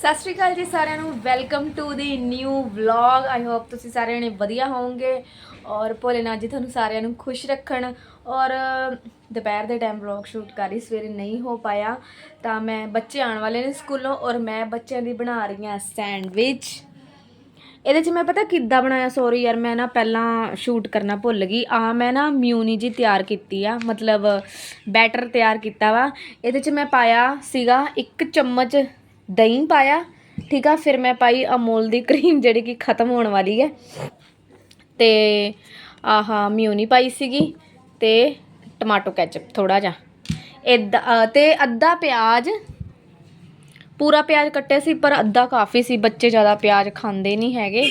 ਸਤਿ ਸ਼੍ਰੀ ਅਕਾਲ ਜੀ ਸਾਰਿਆਂ ਨੂੰ। Welcome to the new vlog I hope ਤੁਸੀਂ ਸਾਰਿਆਂ ਨੇ ਵਧੀਆ ਹੋਵੋਗੇ ਔਰ ਭੋਲੇਨਾਥ ਜੀ ਤੁਹਾਨੂੰ ਸਾਰਿਆਂ ਨੂੰ ਖੁਸ਼ ਰੱਖਣ। ਔਰ ਦੁਪਹਿਰ ਦੇ ਟਾਈਮ ਵਲੌਗ ਸ਼ੂਟ ਕਰ ਰਹੀ, ਸਵੇਰੇ ਨਹੀਂ ਹੋ ਪਾਇਆ, ਤਾਂ ਮੈਂ ਬੱਚੇ ਆਉਣ ਵਾਲੇ ਨੇ ਸਕੂਲੋਂ ਔਰ ਮੈਂ ਬੱਚਿਆਂ ਦੀ ਬਣਾ ਰਹੀ ਹਾਂ ਸੈਂਡਵਿਚ। ਇਹਦੇ 'ਚ ਮੈਂ ਪਤਾ ਕਿੱਦਾਂ ਬਣਾਇਆ? ਸੌਰੀ ਯਾਰ, ਮੈਂ ਨਾ ਪਹਿਲਾਂ ਸ਼ੂਟ ਕਰਨਾ ਭੁੱਲ ਗਈ। ਆ, ਮੈਂ ਨਾ ਮਿਊਨੀ ਜੀ ਤਿਆਰ ਕੀਤੀ ਆ। ਮਤਲਬ ਬੈਟਰ ਤਿਆਰ ਕੀਤਾ ਵਾ। ਇਹਦੇ 'ਚ ਮੈਂ ਪਾਇਆ ਸੀਗਾ ਇੱਕ ਚਮਚ ਦਹੀਂ ਪਾਇਆ ਠੀਕ ਆ ਫਿਰ ਮੈਂ ਪਾਈ ਅਮੂਲ ਦੀ ਕਰੀਮ ਜਿਹੜੀ ਕਿ ਖਤਮ ਹੋਣ ਵਾਲੀ ਹੈ। ਤੇ ਆਹਾ ਮਿਊਨੀ ਪਾਈ ਸੀਗੀ ਤੇ ਟਮਾਟੋ ਕੈਚਪ ਥੋੜਾ ਜਿਹਾ। ਇਦਾਂ ਅ, ਤੇ ਅੱਧਾ ਪਿਆਜ਼ ਪੂਰਾ ਪਿਆਜ਼ ਕੱਟਿਆ ਸੀ ਪਰ ਅੱਧਾ ਕਾਫੀ ਸੀ ਬੱਚੇ ਜ਼ਿਆਦਾ ਪਿਆਜ਼ ਖਾਂਦੇ ਨਹੀਂ ਹੈਗੇ।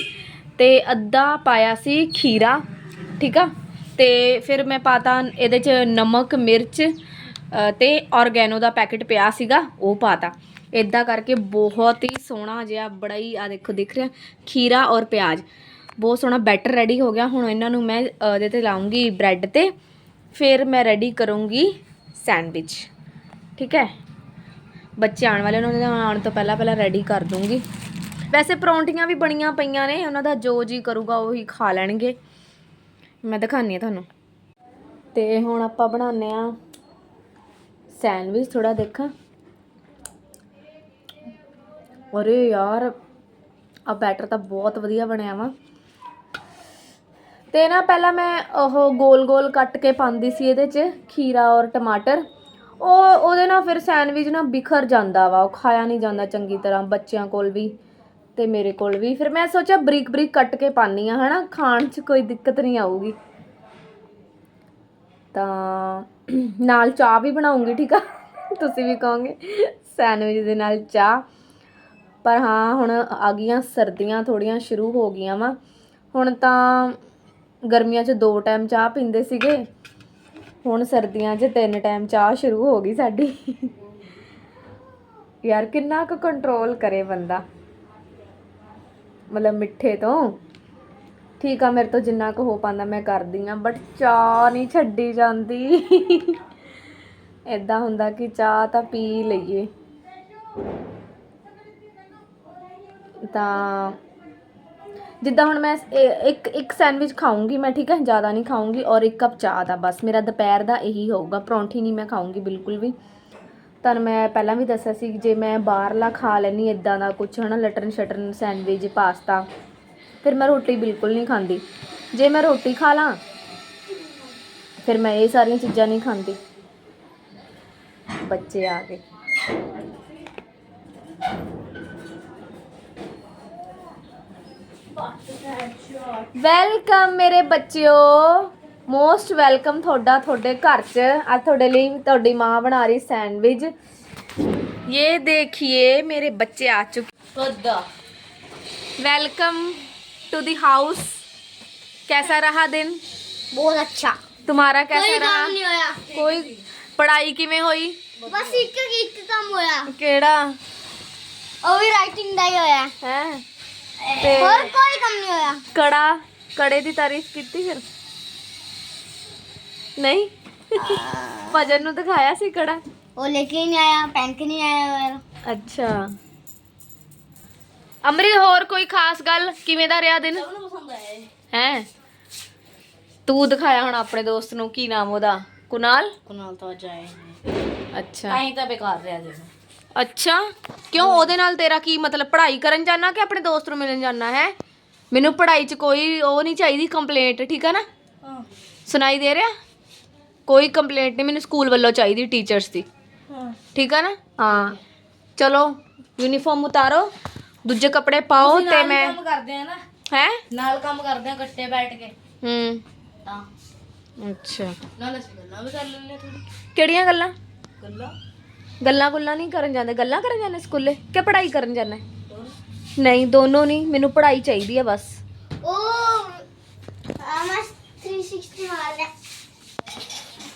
ਤੇ ਅੱਧਾ ਪਾਇਆ ਸੀ ਖੀਰਾ ਠੀਕ ਆ ਤੇ ਫਿਰ ਮੈਂ ਪਾਤਾ ਇਹਦੇ ਚ ਨਮਕ ਮਿਰਚ ਅ, ਤੇ ਔਰਗੈਨੋ ਦਾ ਪੈਕੇਟ ਪਿਆ ਸੀਗਾ ਉਹ ਪਾਤਾ। ਇਦਾਂ ਕਰਕੇ ਬਹੁਤ ਹੀ ਸੋਹਣਾ ਜਿਹਾ ਬੜਾ ਹੀ ਆ ਦੇਖੋ, ਦਿਖ ਰਿਹਾ, ਖੀਰਾ ਔਰ ਪਿਆਜ਼। ਬਹੁਤ ਸੋਹਣਾ ਬੈਟਰ ਰੈਡੀ ਹੋ ਗਿਆ। ਹੁਣ ਇਹਨਾਂ ਨੂੰ ਮੈਂ ਇਹਦੇ ਤੇ ਲਾਉਂਗੀ ਬ੍ਰੈਡ ਤੇ। ਫਿਰ ਮੈਂ ਰੈਡੀ ਕਰੂੰਗੀ ਸੈਂਡਵਿਚ। ਠੀਕ ਹੈ? ਬੱਚੇ ਆਉਣ ਵਾਲੇ ਨੇ, ਉਹਨਾਂ ਦੇ ਆਉਣ ਤੋਂ ਪਹਿਲਾਂ ਪਹਿਲਾਂ ਰੈਡੀ ਕਰ ਦੂੰਗੀ। ਵੈਸੇ ਪਰੌਂਠੀਆਂ ਵੀ ਬਣੀਆਂ ਪਈਆਂ ਨੇ, ਉਹਨਾਂ ਦਾ ਜੋ ਜੀ ਕਰੂਗਾ ਉਹੀ ਖਾ ਲੈਣਗੇ। ਮੈਂ ਦਿਖਾਨੀ ਆ ਤੁਹਾਨੂੰ। ਤੇ ਹੁਣ ਆਪਾਂ ਬਣਾਉਂਦੇ ਆ ਸੈਂਡਵਿਚ ਥੋੜਾ ਦੇਖਾਂ। ਅਰੇ ਯਾਰ ਆ ਬੈਟਰ ਤਾਂ ਬਹੁਤ ਵਧੀਆ ਬਣਿਆ ਵਾ। ਤੇ ਨਾ ਪਹਿਲਾਂ ਮੈਂ ਉਹ ਗੋਲ ਗੋਲ ਕੱਟ ਕੇ ਪਾਉਂਦੀ ਸੀ ਇਹਦੇ 'ਚ, ਖੀਰਾ ਔਰ ਟਮਾਟਰ। ਉਹ, ਉਹਦੇ ਨਾਲ ਫਿਰ ਸੈਂਡਵਿਚ ਨਾ ਬਿਖਰ ਜਾਂਦਾ ਵਾ, ਉਹ ਖਾਇਆ ਨਹੀਂ ਜਾਂਦਾ ਚੰਗੀ ਤਰ੍ਹਾਂ, ਬੱਚਿਆਂ ਕੋਲ ਵੀ ਤੇ ਮੇਰੇ ਕੋਲ ਵੀ। ਫਿਰ ਮੈਂ ਸੋਚਿਆ ਬਰੀਕ ਬਰੀਕ ਕੱਟ ਕੇ ਪਾਨੀ ਆ ਹਨਾ, ਖਾਣ 'ਚ ਕੋਈ ਦਿੱਕਤ ਨਹੀਂ ਆਊਗੀ। ਤਾਂ ਨਾਲ ਚਾਹ ਵੀ ਬਣਾਉਂਗੀ, ਠੀਕ ਆ? ਤੁਸੀਂ ਵੀ ਕਹੋਗੇ ਸੈਂਡਵਿਚ ਦੇ ਨਾਲ ਚਾਹ। ਪਰ ਹਾਂ, ਹੁਣ ਆ ਗਈਆਂ ਸਰਦੀਆਂ ਥੋੜੀਆਂ ਸ਼ੁਰੂ ਹੋ ਗਈਆਂ ਵਾ। ਹੁਣ ਤਾਂ ਗਰਮੀਆਂ 'ਚ ਦੋ ਟਾਈਮ ਚਾਹ ਪੀਂਦੇ ਸੀਗੇ। ਹੁਣ ਸਰਦੀਆਂ 'ਚ ਤਿੰਨ ਟਾਈਮ ਚਾਹ ਸ਼ੁਰੂ ਹੋ ਗਈ ਸਾਡੀ। ਯਾਰ, ਕਿੰਨਾ ਕੁ ਕੰਟਰੋਲ ਕਰੇ ਬੰਦਾ? ਮਤਲਬ ਮਿੱਠੇ ਤੋਂ। ਠੀਕ ਆ, ਮੇਰੇ ਤੋਂ ਜਿੰਨਾ ਕੁ ਹੋ ਪਾਉਂਦਾ ਮੈਂ ਕਰਦੀ ਆ ਬਟ ਚਾਹ ਨਹੀਂ ਛੱਡੀ ਜਾਂਦੀ। ਐਦਾਂ ਹੁੰਦਾ ਕਿ ਚਾਹ ਤਾਂ ਪੀ ਲਈਏ। ਤਾਂ ਜਿੱਦਾਂ ਹੁਣ ਮੈਂ ਇਹ- ਇੱਕ ਇੱਕ ਸੈਂਡਵਿਚ ਖਾਊਂਗੀ ਮੈਂ, ਠੀਕ ਹੈ? ਜ਼ਿਆਦਾ ਨਹੀਂ ਖਾਊਂਗੀ ਔਰ ਇੱਕ ਕੱਪ ਚਾਹ ਦਾ ਬਸ। ਮੇਰਾ ਦੁਪਹਿਰ ਦਾ ਇਹੀ ਹੋਊਗਾ। ਪਰੌਂਠੀ ਨਹੀਂ ਮੈਂ ਖਾਊਂਗੀ ਬਿਲਕੁਲ ਵੀ। ਤੁਹਾਨੂੰ ਮੈਂ ਪਹਿਲਾਂ ਵੀ ਦੱਸਿਆ ਸੀ ਕਿ ਜੇ ਮੈਂ ਬਾਹਰਲਾ ਖਾ ਲੈਣੀ ਇਦਾਂ ਦਾ ਕੁਝ ਹਨਾ? ਲਟਰਨ ਸ਼ਟਰਨ, ਸੈਂਡਵਿਚ, ਪਾਸਤਾ। ਫਿਰ ਮੈਂ ਰੋਟੀ ਬਿਲਕੁਲ ਨਹੀਂ ਖਾਂਦੀ। ਜੇ ਮੈਂ ਰੋਟੀ ਖਾ ਲਾਂ, ਫਿਰ ਮੈਂ ਇਹ ਸਾਰੀਆਂ ਚੀਜ਼ਾਂ ਨਹੀਂ ਖਾਂਦੀ। ਬੱਚੇ ਆ ਗਏ। ਵੈਲਕਮ ਮੇਰੇ ਬੱਚਿਓ। ਮੋਸਟ ਵੈਲਕਮ ਤੁਹਾਡਾ ਤੁਹਾਡੇ ਘਰ 'ਚ। ਅੱਜ ਤੁਹਾਡੇ ਲਈ ਤੁਹਾਡੀ ਮਾਂ ਬਣਾ ਰਹੀ ਸੈਂਡਵਿਚ। ਇਹ ਦੇਖिए ਮੇਰੇ ਬੱਚੇ ਆ ਚੁੱਕੇ। ਗੱਦਾ ਵੈਲਕम टू दी हाउस कैसा रहा दिन बहुत अच्छा तुम्हारा कैसा कोई रहा नहीं होया। कोई पढ़ाई किमें हुई ਬਸ ਇੱਕ ਇੱਕ ਕੰਮ ਹੋਇਆ। ਕਿਹੜਾ? ਉਹ ਵੀ ਰਾਈਟਿੰਗ ਦਾ ਹੀ ਹੋਇਆ। ਹੈ? ਤੇ ਹੋਰ ਕੋਈ ਕੰਮ ਨਹੀਂ ਹੋਇਆ। ਕੜਾ ਕੜੇ ਦੀ ਤਾਰੀਫ ਕੀਤੀ ਫਿਰ? ਨਹੀਂ? ਭਜਨ ਨੂੰ ਦਿਖਾਇਆ ਸੀ ਕੜਾ? ਉਹ ਲੈ ਕੇ ਨਹੀਂ ਆਇਆ ਕੇ ਨਹੀਂ ਆਇਆ ਹੋਇਆ। ਅੱਛਾ। ਅਮਰੀ ਹੋਰ ਕੋਈ ਖਾਸ ਗੱਲ? ਕਿਵੇਂ ਦਾ ਰਿਹਾ ਦਿਨ? ਨੂੰ ਪਸੰਦ ਆਇਆ ਹੈ? ਤੂੰ ਦਿਖਾਇਆ ਹੁਣ ਆਪਣੇ ਦੋਸਤ ਨੂੰ ਕੀ ਨਾਮ ਉਹਦਾ? ਕੁਨਾਲ? ਕੁਨਾਲ ਤਾਂ ਜਾਏ ਅੱਛਾ। ਹੀ ਤਾਂ ਬੇਕਾਰ ਰਿਹਾ ਜੀ ਅੱਛਾ ਕਿਉਂ ਉਹਦੇ ਨਾਲ ਤੇਰਾ ਕੀ ਮਤਲਬ ਪੜ੍ਹਾਈ ਕਰਨ ਜਾਣਾ ਕਿ ਆਪਣੇ ਦੋਸਤ ਨੂੰ ਮਿਲਣ ਜਾਣਾ ਹੈ? ਮੈਨੂੰ ਪੜ੍ਹਾਈ 'ਚ ਕੋਈ ਉਹ ਨਹੀਂ ਚਾਹੀਦੀ ਕੰਪਲੇਂਟ ਠੀਕ ਆ ਨਾ? ਹਾਂ। ਸੁਣਾਈ ਦੇ ਰਿਹਾ? ਕੋਈ ਕੰਪਲੇਂਟ ਨਹੀਂ ਮੈਨੂੰ ਸਕੂਲ ਵੱਲੋਂ ਚਾਹੀਦੀ ਟੀਚਰਸ ਦੀ। ਹਾਂ। ਠੀਕ ਆ ਨਾ? ਹਾਂ। ਚਲੋ ਯੂਨੀਫਾਰਮ ਉਤਾਰੋ ਦੂਜੇ ਕੱਪੜੇ ਪਾਓ ਤੇ ਮੈਂ ਕੰਮ ਕਰਦੇ ਆ ਨਾ। ਹੈ? ਨਾਲ ਕੰਮ ਕਰਦੇ ਆ ਇਕੱਠੇ ਬੈਠ ਕੇ। ਹੂੰ। ਤਾਂ। ਅੱਛਾ। ਨਾਲ ਅਸੀਂ ਗੱਲਾਂ ਵੀ ਕਰ ਲੈਂਦੇ ਥੋੜੀ ਕਿਹੜੀਆਂ ਗੱਲਾਂ? ਗੱਲਾਂ? ਗੱਲਾਂ ਗੁੱਲਾਂ ਨਹੀਂ ਕਰਨ ਜਾਂਦੇ ਗੱਲਾਂ ਕਰਨ ਜਾਂਦੇ ਸਕੂਲੇ ਕਿ ਪੜ੍ਹਾਈ ਕਰਨ ਜਾਂਦੇ? ਨਹੀਂ ਦੋਨੋਂ ਨਹੀਂ ਮੈਨੂੰ ਪੜ੍ਹਾਈ ਚਾਹੀਦੀ ਆ ਬਸ। ਉਹ ਆਮਾ 360 ਮਾਰ ਲੈ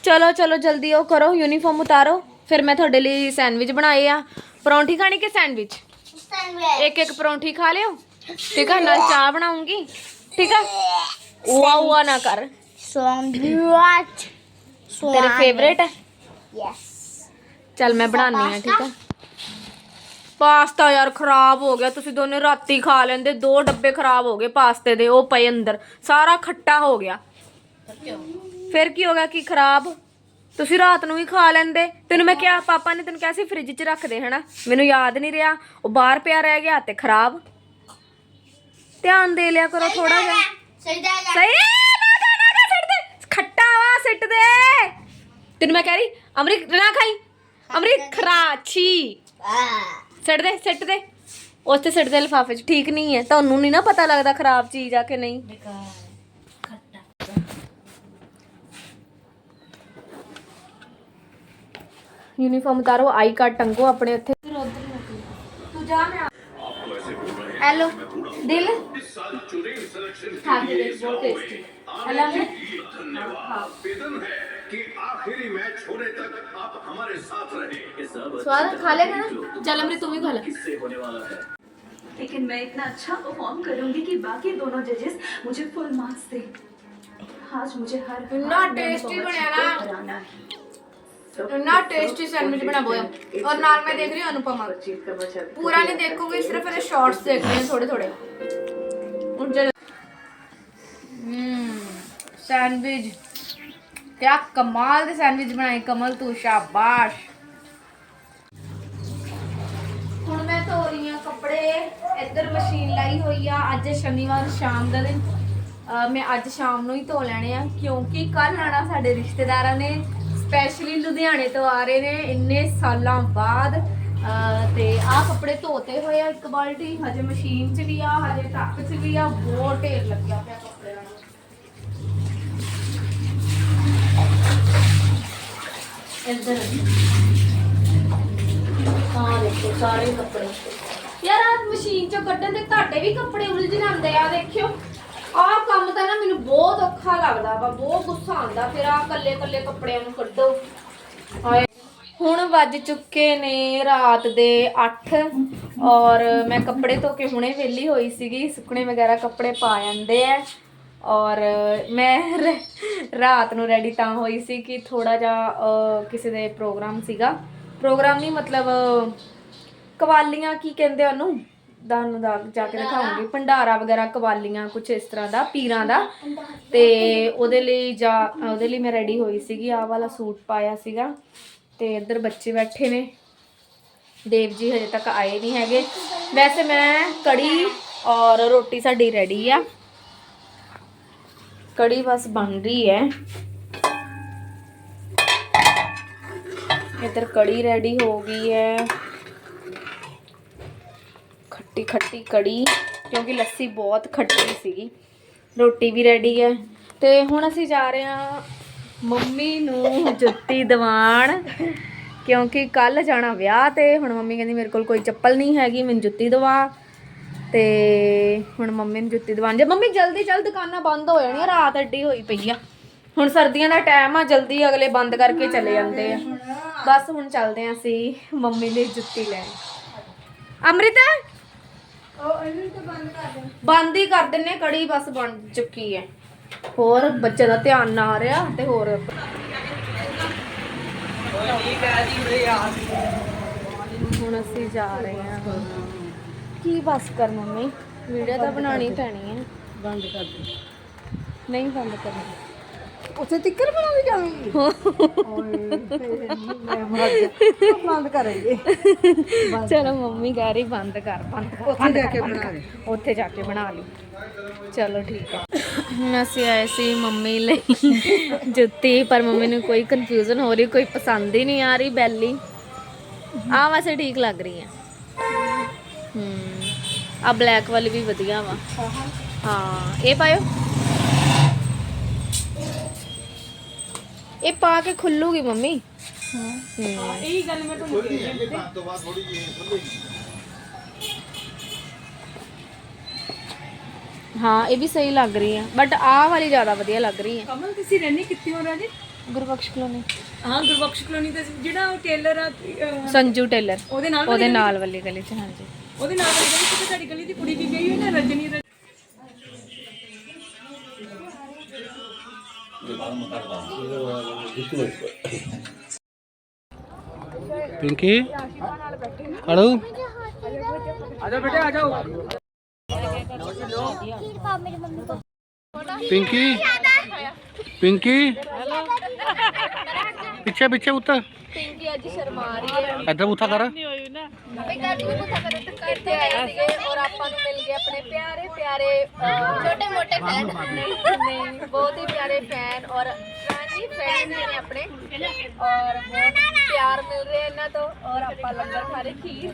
ਚਲੋ ਚਲੋ ਜਲਦੀ ਉਹ ਕਰੋ ਯੂਨੀਫਾਰਮ ਉਤਾਰੋ ਫਿਰ ਮੈਂ ਤੁਹਾਡੇ ਲਈ ਸੈਂਡਵਿਚ ਬਣਾਏ ਆ। ਪਰੌਂਠੀ ਖਾਣੀ ਕਿ ਸੈਂਡਵਿਚ ਸਟੈਂਡ ਵੇ ਇੱਕ ਇੱਕ ਪਰੌਂਠੀ ਖਾ ਲਿਓ। ਠੀਕ ਆ ਨਾਲ ਚਾਹ ਬਣਾਉਂਗੀ। ਠੀਕ ਆ? ਉਆ ਉਆ ਨਾ ਕਰ। ਸੌਂਦਰਟ ਤੇਰੇ ਫੇਵਰੇਟ ਹੈ ਯੈਸ ਚੱਲ ਮੈਂ ਬਣਾਉਣੀ ਆ ਠੀਕ ਆ। ਪਾਸਤਾ ਯਾਰ ਖਰਾਬ ਹੋ ਗਿਆ ਤੁਸੀਂ ਦੋਨੇ ਰਾਤੀ ਖਾ ਲੈਂਦੇ ਦੋ ਡੱਬੇ ਖਰਾਬ ਹੋ ਗਏ ਪਾਸਤੇ ਦੇ ਉਹ ਪਏ ਅੰਦਰ ਸਾਰਾ ਖੱਟਾ ਹੋ ਗਿਆ। ਫਿਰ ਕੀ ਹੋ ਗਿਆ ਕੀ ਖਰਾਬ? ਤੁਸੀਂ ਰਾਤ ਨੂੰ ਹੀ ਖਾ ਲੈਂਦੇ ਤੈਨੂੰ ਮੈਂ ਕਿਹਾ ਪਾਪਾ ਨੇ ਤੈਨੂੰ ਕਿਹਾ ਸੀ ਫ੍ਰਿਜ 'ਚ ਰੱਖ ਦੇ ਹਨਾ? ਮੈਨੂੰ ਯਾਦ ਨਹੀਂ ਰਿਹਾ ਉਹ ਬਾਹਰ ਪਿਆ ਰਹਿ ਗਿਆ ਤੇ ਖਰਾਬ। ਧਿਆਨ ਦੇ ਲਿਆ ਕਰੋ ਥੋੜਾ ਜਿਹਾ। ਸਹੀ ਜਾਏਗਾ ਸਹੀ ਨਾ ਨਾ ਨਾ ਨਾ ਸਿੱਟ ਦੇ ਖੱਟਾ ਵਾ ਸਿੱਟ ਦੇ। ਤੈਨੂੰ ਮੈਂ ਕਹਿ ਰਹੀ ਅਮਰੀਕ ਨਾ ਖਾਈ। ਅਮਰੀਤ ਖਰਾ ਛੀ ਦੇ, ਸੱਟ ਦੇ। ਉੱਥੇ ਸੱਟ ਦੇ ਲਫਾਫੇ 'ਚ। ਠੀਕ ਨਹੀਂ ਹੈ। ਤੁਹਾਨੂੰ ਨਹੀਂ ਨਾ ਪਤਾ ਲੱਗਦਾ ਖਰਾਬ ਚੀਜ਼ ਆ ਕਿ ਨਹੀਂ। ਯੂਨੀਫਾਰਮ ਉਤਾਰੋ, ਆਈ ਕਾਰਡ ਟੰਗੋ ਆਪਣੇ ਉੱਥੇ। ਤੂੰ ਜਾ ਮੈਂ ਹੈਲੋ, ਦਿਲ? ਖਾ ਕੇ ਦੇਖ ਬਹੁਤ ਟੇਸਟੀ ਹੈਲੋ ਧੰਨਵਾਦ। ਬੇਦਨ ਹੈ ਕਿ ਆਖਰੀ ਮੈਚ ਹੋਣੇ ਤੱਕ हमारे साथ रहे। स्वाद खा लेगा ना? चल अमृत तुम ही खा ले। लेकिन मैं इतना अच्छा परफॉर्म करूँगी कि बाकी दोनों जजेस मुझे फुल मार्क्स दें। आज मुझे हर इतना बहुत बनया ना। है। इतना टेस्टी सैंडविच बना है और नाल मैं देख रही हूँ अनुपमा। जीत का बचा पूरा नहीं देखोगे सिर्फ़ मैंने शॉर्ट्स देख रहे हैं थोड़े थोड़े हम्म सैंडविच ਕਿਆ ਕਮਾਲ ਦੇ ਸੈਂਡਵਿਚ ਬਣਾਏ ਕਮਲ, ਤੂੰ ਸ਼ਾਬਾਸ਼। ਹੁਣ ਮੈਂ ਧੋ ਰਹੀ ਆ ਕੱਪੜੇ। ਇੱਧਰ ਮਸ਼ੀਨ ਲਾਈ ਹੋਈ ਆ, ਅੱਜ ਸ਼ਨੀਵਾਰ, ਸ਼ਾਮ ਦਾ ਦਿਨ। ਮੈਂ ਅੱਜ ਸ਼ਾਮ ਨੂੰ ਹੀ ਧੋ ਲੈਣੇ ਆ, ਕਿਉਂਕਿ ਕੱਲ ਆਣਾ ਸਾਡੇ ਰਿਸ਼ਤੇਦਾਰਾਂ ਨੇ ਸਪੈਸ਼ਲੀ ਲੁਧਿਆਣੇ ਤੋਂ ਆ ਰਹੇ ਨੇ ਇੰਨੇ ਸਾਲਾਂ ਬਾਅਦ। ਅਹ ਤੇ ਆਹ ਕੱਪੜੇ ਧੋਤੇ ਹੋਏ ਆ ਇੱਕ ਬਾਲਟੀ, ਹਜੇ ਮਸ਼ੀਨ 'ਚ ਵੀ ਆ, ਹਜੇ ਟੱਪ 'ਚ ਵੀ ਆ, ਬਹੁਤ ਢੇਰ ਲੱਗਿਆ ਪਿਆ ਕੱਪੜਾ। ਇੱਧਰ। ਹਾਂ ਦੇਖੋ, ਸਾਰੇ ਕੱਪੜੇ। ਯਾਰ ਆ ਮਸ਼ੀਨ ਚੋਂ ਕੱਢਣ ਦੇ ਤੁਹਾਡੇ ਵੀ ਕੱਪੜੇ ਉਲਝ ਜਾਂਦੇ ਆ, ਦੇਖਿਓ। ਆਹ ਕੰਮ ਤਾਂ ਨਾ ਮੈਨੂੰ ਬਹੁਤ ਔਖਾ ਲੱਗਦਾ ਵਾ, ਬਹੁਤ ਗੁੱਸਾ ਆਉਂਦਾ, ਫਿਰ ਆ ਕੱਲੇ ਕੱਲੇ ਕੱਪੜਿਆਂ ਨੂੰ ਕੱਢੋ। ਹਾਏ। ਹੁਣ ਵੱਜ ਚੁੱਕੇ ਨੇ ਰਾਤ ਦੇ 8 ਔਰ ਮੈਂ ਕੱਪੜੇ ਧੋ ਕੇ ਹੁਣੇ ਵਿਹਲੀ ਹੋਈ ਸੀਗੀ, ਸੁੱਕਣੇ ਵਗੈਰਾ ਕੱਪੜੇ ਪਾ ਜਾਂਦੇ ਆ। ਔਰ ਮੈਂ ਰਾਤ ਨੂੰ ਰੈਡੀ ਤਾਂ ਹੋਈ ਸੀ ਕਿ ਥੋੜਾ ਜਿਹਾ ਕਿਸੇ ਦੇ ਪ੍ਰੋਗਰਾਮ ਸੀਗਾ। ਪ੍ਰੋਗਰਾਮ ਨਹੀਂ ਮਤਲਬ ਕਵਾਲੀਆਂ ਕੀ ਕਹਿੰਦੇ ਉਹਨੂੰ? ਤੁਹਾਨੂੰ ਦਾ ਜਾ ਕੇ ਦਿਖਾਉਂਗੀ। ਭੰਡਾਰਾ ਵਗੈਰਾ ਕਵਾਲੀਆਂ ਕੁਝ ਇਸ ਤਰ੍ਹਾਂ ਦਾ ਪੀਰਾਂ ਦਾ। ਤੇ ਉਹਦੇ ਲਈ ਜਾ ਉਹਦੇ ਲਈ ਮੈਂ ਰੈਡੀ ਹੋਈ ਸੀਗੀ। ਆਹ ਵਾਲਾ ਸੂਟ ਪਾਇਆ ਸੀਗਾ। ਤੇ ਇੱਧਰ ਬੱਚੇ ਬੈਠੇ ਨੇ। ਦੇਵ ਜੀ ਹਜੇ ਤੱਕ ਆਏ ਨਹੀਂ ਹੈਗੇ। ਵੈਸੇ ਮੈਂ ਕੜੀ ਔਰ ਰੋਟੀ ਸਾਡੀ ਰੈਡੀ ਆ। ਕੜੀ ਬਸ ਬਣ ਰਹੀ ਹੈ। ਇੱਧਰ ਕੜੀ ਰੈਡੀ ਹੋ ਗਈ ਹੈ। ਖੱਟੀ ਖੱਟੀ ਕੜੀ, ਕਿਉਂਕਿ ਲੱਸੀ ਬਹੁਤ ਖੱਟੀ ਸੀਗੀ। ਰੋਟੀ ਵੀ ਰੈਡੀ ਹੈ। ਤੇ ਹੁਣ ਅਸੀਂ ਜਾ ਰਹੇ ਹਾਂ ਮੰਮੀ ਨੂੰ ਜੁੱਤੀ ਦਿਵਾਣ ਕਿਉਂਕਿ ਕੱਲ ਜਾਣਾ ਵਿਆਹ ਤੇ, ਹੁਣ ਮੰਮੀ ਕਹਿੰਦੀ ਮੇਰੇ ਕੋਲ ਕੋਈ ਚੱਪਲ ਨਹੀਂ ਹੈਗੀ, ਮੈਨੂੰ ਜੁੱਤੀ ਦਵਾ। ਤੇ ਹੁਣ ਮੰਮੀ ਨੂੰ ਜੁੱਤੀ ਦਵਾਣ ਜੇ। ਮੰਮੀ ਜਲਦੀ ਜਲਦ ਦੁਕਾਨਾਂ ਬੰਦ ਹੋ ਜਾਣੀਆਂ ਰਾਤ ਅੱਡੀ ਹੋਈ ਪਈ ਆ। ਹੁਣ ਸਰਦੀਆਂ ਦਾ ਟਾਈਮ ਆ ਜਲਦੀ ਅਗਲੇ ਬੰਦ ਕਰਕੇ ਚਲੇ ਜਾਂਦੇ ਆ। ਬਸ ਹੁਣ ਚੱਲਦੇ ਆ ਅਸੀਂ ਮੰਮੀ ਲਈ ਜੁੱਤੀ ਲੈਣ। ਅੰਮ੍ਰਿਤ? ਬੰਦ ਹੀ ਕਰ ਦਿੰਨੇ ਕੜੀ ਬਸ ਬਣ ਚੁੱਕੀ ਹੈ ਹੋਰ ਬੱਚੇ ਦਾ ਧਿਆਨ ਨਾ ਆ ਰਿਹਾ ਤੇ ਹੋਰ। ਹੁਣ ਅਸੀਂ ਜਾ ਰਹੇ ਹਾਂ ਕੀ ਬਸ ਕਰ ਮੰਮੀ? ਵੀਡੀਓ ਤਾਂ ਬਣਾਉਣੀ ਪੈਣੀ ਹੈ ਬੰਦ ਕਰ ਦੇ। ਨਹੀਂ ਬੰਦ ਕਰਨੀ। ਉੱਥੇ ਤਿੱਕਰ ਬਣਾ ਕੇ ਜਾਵੇਂਗੀ ਬੰਦ ਕਰਾਂਗੇ। ਚਲੋ ਮੰਮੀ ਕਹਿ ਰਹੀ ਬੰਦ ਕਰ ਬੰਦ ਕਰ। ਉੱਥੇ ਜਾ ਕੇ ਬਣਾ ਦੇ। ਉੱਥੇ ਜਾ ਕੇ ਬਣਾ ਲਈ। ਚਲੋ ਠੀਕ ਹੈ ਹੁਣ ਅਸੀਂ ਆਏ ਸੀ ਮੰਮੀ ਲਈ ਜੁੱਤੀ ਪਰ ਮੰਮੀ ਨੂੰ ਕੋਈ ਕਨਫਿਊਜ਼ਨ ਹੋ ਰਹੀ ਕੋਈ ਪਸੰਦ ਹੀ ਨਹੀਂ ਆ ਰਹੀ ਬੈਲੀ। ਆ ਵੈਸੇ ਠੀਕ ਲੱਗ ਰਹੀ ਹੈ ਹੂੰ। ਆ ਬਲੈਕ ਵਾਲੀ ਵੀ ਵਧੀਆ ਵਾ। ਹਾਂ ਇਹ ਪਾਇਓ। ਇਹ ਪਾ ਕੇ ਖੁੱਲੂਗੀ ਮੰਮੀ। ਹਾਂ। ਇਹ ਗੱਲ ਮੈਂ ਤੁਹਾਨੂੰ ਹਾਂ ਇਹ ਵੀ ਸਹੀ ਲੱਗ ਰਹੀ ਹੈ ਬਟ ਆਹ ਵਾਲੀ ਜ਼ਿਆਦਾ ਵਧੀਆ ਲੱਗ ਰਹੀ ਹੈ ਕਮਲ ਤੁਸੀਂ ਰਹਿਣੀ ਕਿੱਥੇ ਹੋ ਰਾਜੇ? ਗੁਰਬਖਸ਼ ਕਲੋਨੀ। ਹਾਂ ਗੁਰਬਖਸ਼ ਕਲੋਨੀ ਤੇ ਜਿਹੜਾ ਉਹ ਟੇਲਰ ਆ ਸੰਜੂ ਟੇਲਰ ਉਹਦੇ ਨਾਲ ਉਹਦੇ ਨਾਲ ਵਾਲੀ ਗਲੀ ਚ ਹਾਂਜੀ। ਉਹਦੇ ਨਾਲ ਵਾਲੀ ਗਲੀ ਤੁਹਾਡੀ ਗਲੀ ਦੀ ਕੁੜੀ ਕੀ ਗਈ ਹੋਈ ਨਾ ਰਜਨੀ ਪਿੰਕੀ? ਖੜੋ ਆ ਜਾ ਬੇਟੇ ਆ ਜਾਓ। ਪਿੰਕੀ? ਪਿੰਕੀ? ਪਿੱਛੇ ਪਿੱਛੇ ਉੱਤਰ ਇੱਧਰ ਬੂਥਾ ਕਰ। ਆਪਣੇ ਬਹੁਤ ਹੀ ਪਿਆਰੇ ਔਰ ਪਿਆਰ ਮਿਲ ਰਿਹਾ ਇਹਨਾਂ ਤੋਂ ਔਰ ਆਪਾਂ ਲੰਗਰ ਸਾਰੇ ਖੀਰ।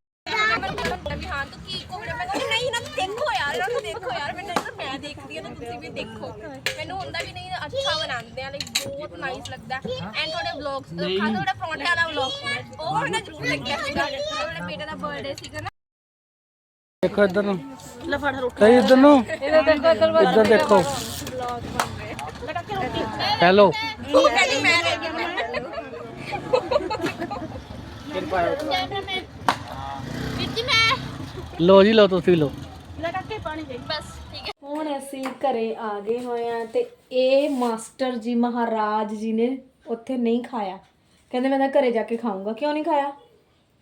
ਦੇਖਦੀ ਹਾਂ ਤਾਂ ਤੁਸੀਂ ਵੀ ਦੇਖੋ। ਮੈਨੂੰ ਹੁੰਦਾ ਵੀ ਨਹੀਂ ਅੱਛਾ ਬਣਾਉਂਦੇ ਆ ਲਾਈਕ ਬਹੁਤ ਨਾਈਸ ਲੱਗਦਾ। ਐਂਡ ਤੁਹਾਡੇ ਵਲੌਗਸ ਖਾਸ ਤੁਹਾਡਾ ਪਰੌਂਠਿਆਂ ਦਾ ਵਲੌਗ ਉਹ ਮੈਨੂੰ ਜ਼ਰੂਰ ਲੱਗਿਆ ਤੁਹਾਡੇ ਬੇਟੇ ਦਾ ਬਰਥਡੇ ਸੀਗਾ ਨਾ। ਦੇਖੋ ਇਧਰ ਨੂੰ। ਲੈ ਫੜ ਰੋਟੀ। ਤੇ ਇਧਰ ਨੂੰ। ਇਧਰ ਦੇਖੋ ਇਧਰ ਦੇਖੋ। ਹੈਲੋ ਉਹ ਕਹਿੰਦੀ ਮੈਂ ਰਹਿ ਗਿਆ ਮੈਂ ਕਿਰਪਾ ਕਰੋ ਜੀ ਮੈਂ। ਲੋ ਜੀ ਲਓ ਤੁਸੀਂ ਲੋ ਅਸੀਂ ਘਰੇ ਆ ਗਏ ਹੋਏ ਆ ਤੇ ਇਹ ਮਾਸਟਰ ਜੀ ਮਹਾਰਾਜ ਜੀ ਨੇ ਉੱਥੇ ਨਹੀਂ ਖਾਇਆ। ਕਹਿੰਦੇ ਮੈਂ ਤਾਂ ਘਰੇ ਜਾ ਕੇ ਖਾਊਂਗਾ। ਕਿਉਂ ਨਹੀਂ ਖਾਇਆ?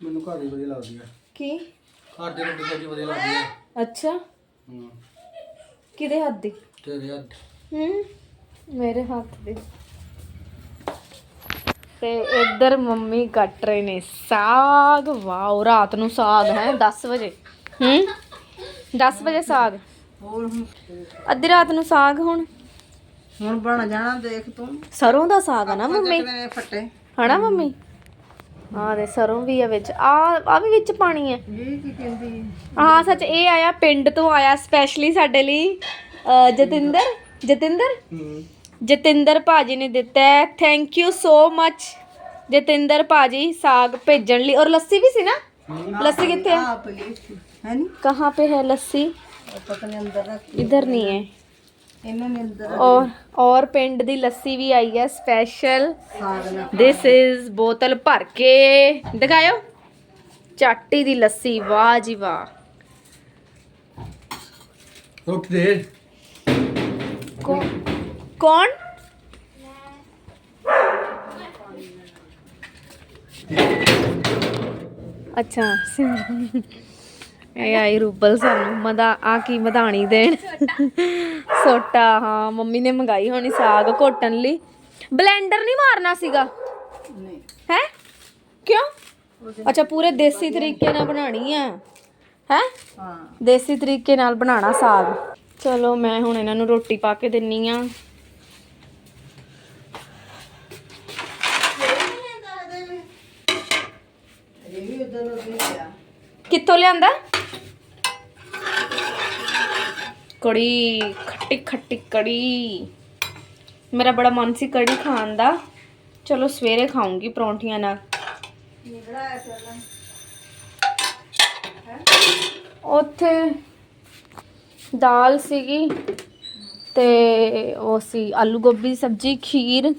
ਮੈਨੂੰ ਘਰ ਦੀ ਵਧੀਆ ਲੱਗਦੀ ਹੈ ਕੀ? ਘਰ ਦੀ ਰੋਟੀ ਸਬਜ਼ੀ ਵਧੀਆ ਲੱਗਦੀ ਹੈ ਅੱਛਾ। ਹੂੰ। ਕਿਹਦੇ ਹੱਥ ਦੀ? ਤੇਰੇ ਹੱਥ। ਹੂੰ। ਮੇਰੇ ਹੱਥ ਦੀ। ਤੇ ਇੱਧਰ ਮੰਮੀ ਕੱਟ ਰਹੇ ਨੇ। ਸਾਗ। ਵਾਓ ਰਾਤ ਨੂੰ ਸਾਗ ਹੈ। 10 ਵਜੇ। ਹੂੰ। 10 ਵਜੇ ਸਾਗ। ਹੋਰ ਅੱਧੀ ਰਾਤ ਨੂੰ ਸਾਗ ਹੁਣ। ਹੁਣ ਬਣ ਜਾਣਾ ਦੇਖ ਤੂੰ। ਸਰੋਂ ਦਾ ਸਾਗ ਆ ਨਾ ਮੰਮੀ? ਫੱਟੇ। ਹਨਾ ਮੰਮੀ? ਆ ਦੇ ਸਰੋਂ ਵੀ ਆ ਵਿੱਚ। ਆ ਆ ਵੀ ਵਿੱਚ ਪਾਣੀ ਹੈ ਜੀ ਕੀ ਕਹਿੰਦੀ ਹਾਂ ਸੱਚ ਇਹ ਆਇਆ ਪਿੰਡ ਤੋਂ ਆਇਆ ਸਪੈਸ਼ਲੀ ਸਾਡੇ ਲਈ। ਜਤਿੰਦਰ? ਜਤਿੰਦਰ? ਜਤਿੰਦਰ ਭਾਜੀ ਨੇ ਦਿੱਤਾ thank you so much Jatinder ਭਾਜੀ ਸਾਗ ਭੇਜਣ ਲਈ। ਔਰ ਲੱਸੀ ਵੀ ਸੀ ਨਾ? ਲੱਸੀ ਕਿੱਥੇ ਹੈ ਆਪ ਲਈ। ਹੈ ਨਹੀਂ ਕਹਾਂ ਪੇ ਹੈ ਲੱਸੀ? ਪਤਾ ਨਹੀਂ ਅੰਦਰ ਰੱਖ इधर नहीं है ਇਹਨਾਂ ਨੇ ਅੰਦਰ और और ਪਿੰਡ ਦੀ ਲੱਸੀ ਵੀ ਆਈ ਹੈ ਸਪੈਸ਼ਲ ਸਾਗ ਨਾਲ ਦਿਸ ਇਜ਼ ਬੋਤਲ ਭਰ ਕੇ ਦਿਖਾਇਓ ਚਾਟੀ ਦੀ ਲੱਸੀ ਵਾਹ ਜੀ ਵਾਹ ਰੋਟੀ ਦੇ ਕੌਣ ਕੌਣ ਅੱਛਾ ਸਿਮਰਨ ਇਹ ਆਈ ਰੂਬਲ ਸਾਨੂੰ ਮਦਾ ਆ ਕੀ ਮਧਾਣੀ ਦੇਣ। ਸੋਟਾ ਹਾਂ ਮੰਮੀ ਨੇ ਮੰਗਾਈ ਹੋਣੀ ਸਾਗ ਘੋਟਣ ਲਈ। ਬਲੈਂਡਰ ਨਹੀਂ ਮਾਰਨਾ ਸੀਗਾ? ਨਹੀਂ। ਹੈ? ਕਿਉਂ? ਅੱਛਾ ਪੂਰੇ ਦੇਸੀ ਤਰੀਕੇ ਨਾਲ ਬਣਾਣੀ ਆ। ਹੈ? ਹਾਂ। ਦੇਸੀ ਤਰੀਕੇ ਨਾਲ ਬਣਾਉਣਾ ਸਾਗ। ਚਲੋ ਮੈਂ ਹੁਣ ਇਹਨਾਂ ਨੂੰ ਰੋਟੀ ਪਾ ਕੇ ਦਿੰਨੀ ਆ। ਕਿੱਥੋਂ ਲਿਆਂਦਾ? ਕੜੀ, ਖੱਟੀ ਖੱਟੀ ਕੜੀ। ਮੇਰਾ ਬੜਾ ਮਨ ਸੀ ਕੜੀ ਖਾਣ ਦਾ। ਚਲੋ ਸਵੇਰੇ ਖਾਉਂਗੀ ਪਰੌਂਠੀਆਂ ਨਾਲ। ਉੱਥੇ ਦਾਲ ਸੀਗੀ ਤੇ ਉਹ ਸੀ ਆਲੂ ਗੋਭੀ ਦੀ ਸਬਜ਼ੀ, ਖੀਰ।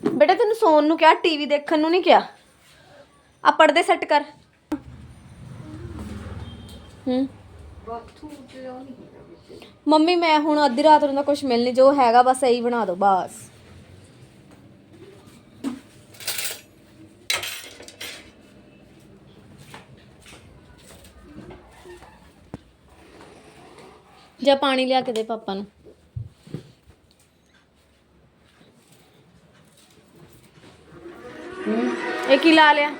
ਬੇਟਾ ਤੈਨੂੰ ਸੌਣ ਨੂੰ ਕਿਹਾ ਟੀਵੀ ਦੇਖਣ ਨੂੰ ਨਹੀਂ ਕਿਹਾ? ਆ ਪਰਦੇ ਸੈੱਟ ਕਰ। ਹੂੰ। ਮੰਮੀ, ਮੈਂ ਹੁਣ ਅੱਧੀ ਰਾਤ ਨੂੰ ਤਾਂ ਕੁਝ ਮਿਲ ਨਹੀਂ, ਜੋ ਹੈਗਾ ਬਸ ਇਹੀ ਬਣਾ ਦਿਓ, ਬਸ। ਜਾ ਪਾਣੀ ਲਿਆ ਕੇ ਦੇ ਪਾਪਾ ਨੂੰ। ਇਹ ਕੀ ਲਾ ਲਿਆ?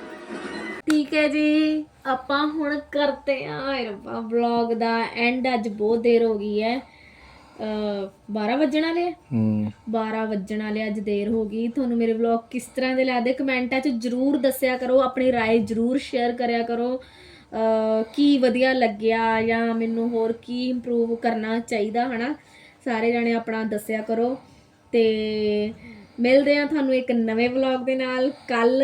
ਠੀਕ ਹੈ ਜੀ। ਆਪਾਂ ਹੁਣ ਕਰਦੇ ਆਂ ਹਾਏ ਰੱਬਾ ਵਲੌਗ ਦਾ ਐਂਡ ਅੱਜ ਬਹੁਤ ਦੇਰ ਹੋ ਗਈ ਹੈ ਅ 12 ਵੱਜਣ ਵਾਲੇ ਆ ਹੂੰ 12 ਵੱਜਣ ਵਾਲੇ ਅੱਜ ਦੇਰ ਹੋ ਗਈ ਤੁਹਾਨੂੰ ਮੇਰੇ ਵਲੌਗ ਕਿਸ ਤਰ੍ਹਾਂ ਦੇ ਲੱਗਦੇ ਕਮੈਂਟਾਂ 'ਚ ਜਰੂਰ ਦੱਸਿਆ ਕਰੋ ਆਪਣੀ رائے ਜਰੂਰ ਸ਼ੇਅਰ ਕਰਿਆ ਕਰੋ ਅ, ਕੀ ਵਧੀਆ ਲੱਗਿਆ ਜਾਂ ਮੈਨੂੰ ਹੋਰ ਕੀ ਇੰਪਰੂਵ ਕਰਨਾ ਚਾਹੀਦਾ ਹਨਾ ਸਾਰੇ ਜਾਣੇ ਆਪਣਾ ਦੱਸਿਆ ਕਰੋ ਤੇ ਮਿਲਦੇ ਆ ਤੁਹਾਨੂੰ ਇੱਕ ਨਵੇਂ ਵਲੌਗ ਦੇ ਨਾਲ ਕੱਲ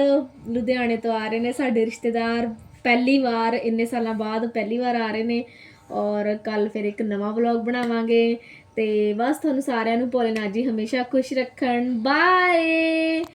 ਲੁਧਿਆਣੇ ਤੋਂ ਆ ਰਹੇ ਨੇ ਸਾਡੇ ਰਿਸ਼ਤੇਦਾਰ ਪਹਿਲੀ ਵਾਰ, ਇੰਨੇ ਸਾਲਾਂ ਬਾਅਦ ਪਹਿਲੀ ਵਾਰ ਆ ਰਹੇ ਨੇ ਔਰ ਕੱਲ ਫਿਰ ਇੱਕ ਨਵਾਂ ਵਲੌਗ ਬਣਾਵਾਂਗੇ। ਤੇ ਬਸ ਤੁਹਾਨੂੰ ਸਾਰਿਆਂ ਨੂੰ ਭੋਲੇਨਾਥ ਜੀ ਹਮੇਸ਼ਾ ਖੁਸ਼ ਰੱਖਣ। ਬਾਏ